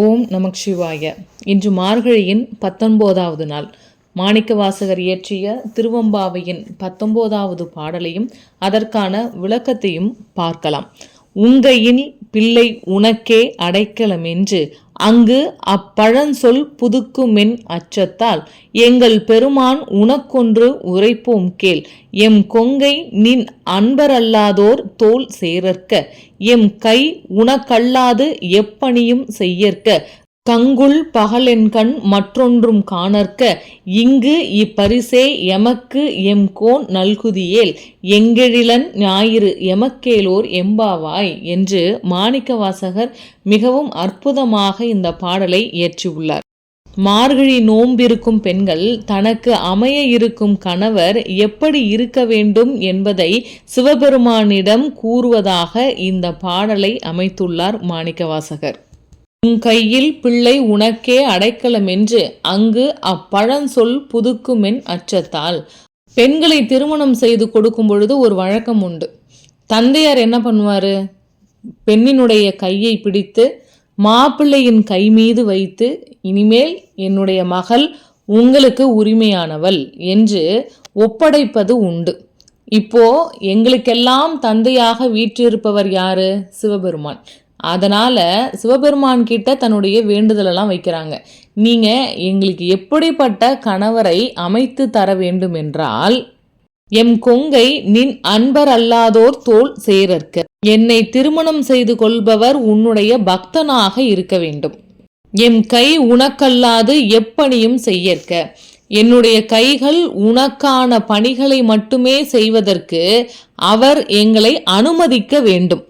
ஓம் நமக் சிவாய இன்று மார்கழியின் பத்தொன்பதாவது நாள். மாணிக்க வாசகர் இயற்றிய திருவம்பாவையின் பத்தொன்பதாவது பாடலையும் அதற்கான விளக்கத்தையும் பார்க்கலாம். உங்கையின் பிள்ளை உனக்கே அடைக்கலம் என்று அங்கு அப்பழஞ்சொல் புதுக்குமென் அச்சத்தால் எங்கள் பெருமான் உனக்கொன்று உரைப்போம் கேள். எம் கொங்கை நின் அன்பரல்லாதோர் தோல் சேரற்க எம் கை உனக்கல்லாது எப்பணியும் செய்யற்க. கங்குள் பகலென்கண் மற்றொன்றும் காணற்க இங்கு இப்பரிசே எமக்கு எம் கோன் நல்குதியேல் எங்கெழிலன் ஞாயிறு எமக்கேலோர் எம்பாவாய் என்று மாணிக்கவாசகர் மிகவும் அற்புதமாக இந்த பாடலை இயற்றியுள்ளார். மார்கழி நோம்பிருக்கும் பெண்கள் தனக்கு அமைய இருக்கும் கணவர் எப்படி இருக்க வேண்டும் என்பதை சிவபெருமானிடம் கூறுவதாக இந்த பாடலை அமைத்துள்ளார் மாணிக்கவாசகர். உன் கையில் பிள்ளை உனக்கே அடைக்கலம் என்று அங்கு அப்பழஞ்சொல் புதுக்குமென் அச்சத்தால். பெண்களை திருமணம் செய்து கொடுக்கும் பொழுது ஒரு வழக்கம் உண்டு. தந்தையார் என்ன பண்ணுவார்? பெண்ணினுடைய கையை பிடித்து மாப்பிள்ளையின் கை மீது வைத்து இனிமேல் என்னுடைய மகள் உங்களுக்கு உரிமையானவள் என்று ஒப்படைப்பது உண்டு. இப்போ எங்களுக்கெல்லாம் தந்தையாக வீற்றிருப்பவர் யாரு? சிவபெருமான். அதனால் சிவபெருமான் கிட்ட தன்னுடைய வேண்டுதலெல்லாம் வைக்கிறாங்க. நீங்கள் எங்களுக்கு எப்படிப்பட்ட கணவரை அமைத்து தர வேண்டும் என்றால் எம் கொங்கை நின் அன்பர் அல்லாதோர் தோல் சேரற்க. என்னை திருமணம் செய்து கொள்பவர் உன்னுடைய பக்தனாக இருக்க வேண்டும். எம் கை உனக்கல்லாது எப்பணியும் செய்யற்க. என்னுடைய கைகள் உனக்கான பணிகளை மட்டுமே செய்வதற்கு அவர் எங்களை அனுமதிக்க வேண்டும்.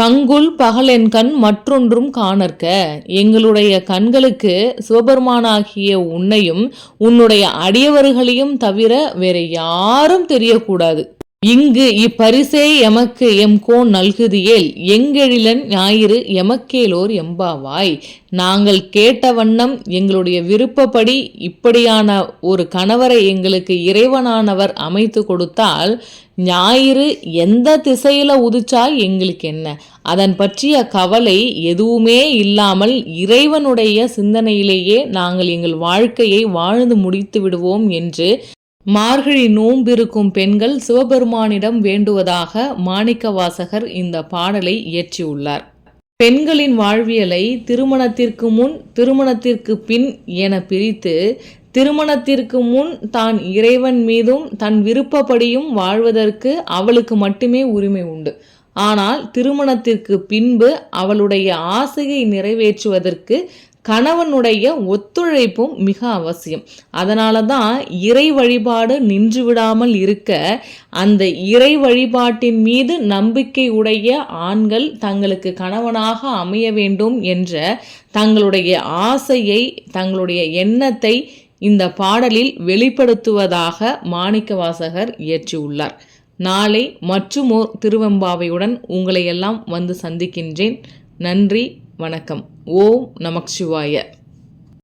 கங்குல் பகலென் கண் மற்றொன்றும் காணற்க. எங்களுடைய கண்களுக்கு சிவபெருமானாகிய உன்னையும் உன்னுடைய அடியவர்களையும் தவிர வேற யாரும் தெரியக்கூடாது. இங்கு இப்பரிசே எமக்கு எம் கோன் நல்குதியேல் எங்கெழிலன் ஞாயிறு எமக்கேலோர் எம்பாவாய். நாங்கள் கேட்ட வண்ணம் எங்களுடைய விருப்பப்படி இப்படியான ஒரு கணவரை எங்களுக்கு இறைவனானவர் அமைத்து கொடுத்தால் ஞாயிறு எந்த திசையில் உதிச்சால் எங்களுக்கு என்ன? அதன் பற்றிய கவலை எதுவுமே இல்லாமல் இறைவனுடைய சிந்தனையிலேயே நாங்கள் எங்கள் வாழ்க்கையை வாழ்ந்து முடித்து விடுவோம் என்று மார்கழி நோம்பிருக்கும் பெண்கள் சிவபெருமானிடம் வேண்டுவதாக மாணிக்க வாசகர் இந்த பாடலை இயற்றியுள்ளார். பெண்களின் வாழ்வியலை திருமணத்திற்கு முன் திருமணத்திற்கு பின் என பிரித்து திருமணத்திற்கு முன் தான் இறைவன் மீதும் தன் விருப்பப்படியும் வாழ்வதற்கு அவளுக்கு மட்டுமே உரிமை உண்டு. ஆனால் திருமணத்திற்கு பின்பு அவளுடைய ஆசையை நிறைவேற்றுவதற்கு கணவனுடைய ஒத்துழைப்பும் மிக அவசியம். அதனால தான் இறை வழிபாடு நின்று விடாமல் இருக்க அந்த இறை வழிபாட்டின் மீது நம்பிக்கை உடைய ஆண்கள் தங்களுக்கு கணவனாக அமைய வேண்டும் என்ற தங்களுடைய ஆசையை தங்களுடைய எண்ணத்தை இந்த பாடலில் வெளிப்படுத்துவதாக மாணிக்கவாசகர் இயற்றியுள்ளார். நாளை மற்றுமோர் திருவெம்பாவையுடன் உங்களை எல்லாம் வந்து சந்திக்கின்றேன். நன்றி வணக்கம். ஓம் நமக் சிவாய